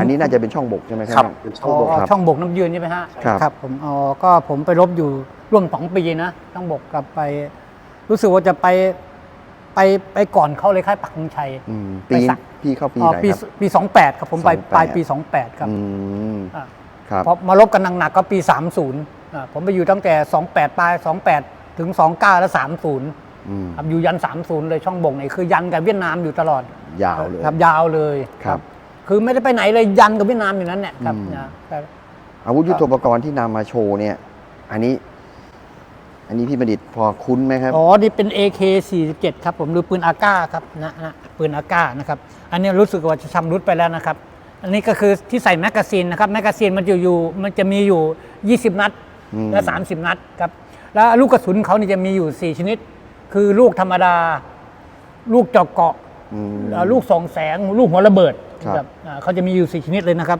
อันนี้น่าจะเป็นช่องบกใช่ไหมคครัรับ เป็นช่องบกอ๋อครับ ช่องบกน้ำยืนใช่ไหมฮะครับ ครับผมอ๋อก็ผมไปรบอยู่ร่วมสองปีนะช่องบกกลับไป รู้สึกว่าจะไปไปไปก่อนเขาเลยค่ายปักธงชัยอืมไปปีสักพี่เข้าปีอ๋อไหนปีครับ ปีสองแปดครับผมไป28 ปลายปีสองแปดครับอืมอ่าครับ พอมารบกันหนักๆก็ปี30อ่าผมไปอยู่ตั้งแต่28ปลาย28ถึง29แล้ว30อืมครับอยู่ยัน30เลยช่องบ่งเนี่ยคือยันกับเวียดนามอยู่ตลอดยาวเลย ครับยาวเลยครับ คือไม่ได้ไปไหนเลยยันกับเวียดนามอยู่นั้นเนี่ยครับอืม นะครับ อาวุธยุทโธปกรณ์ที่นำมาโชว์เนี่ย อันนี้ อันนี้พี่บัณฑิตพอคุ้นไหมครับ อ๋อ นี่เป็น AK 47 ครับผมหรือปืนอาก้าครับนะนะปืนอาก้านะครับ อันนี้รู้สึกว่าจะชำรุดไปแล้วนะครับ อันนี้ก็คือที่ใส่แมกกาซีนนะครับ แมกกาซีนมันจะอยู่ มันจะมีอยู่ 20 นัด อืม และ 30 นัดครับ แล้วลูกกระสุนเขานี่จะมีอยู่ 4 ชนิด คือลูกธรรมดา ลูกเจาะเกาะอืมเอ่อ ลูกสองแสง ลูกหัวระเบิดครับ อ่าเขาจะมีอยู่4ชนิดเลยนะครับ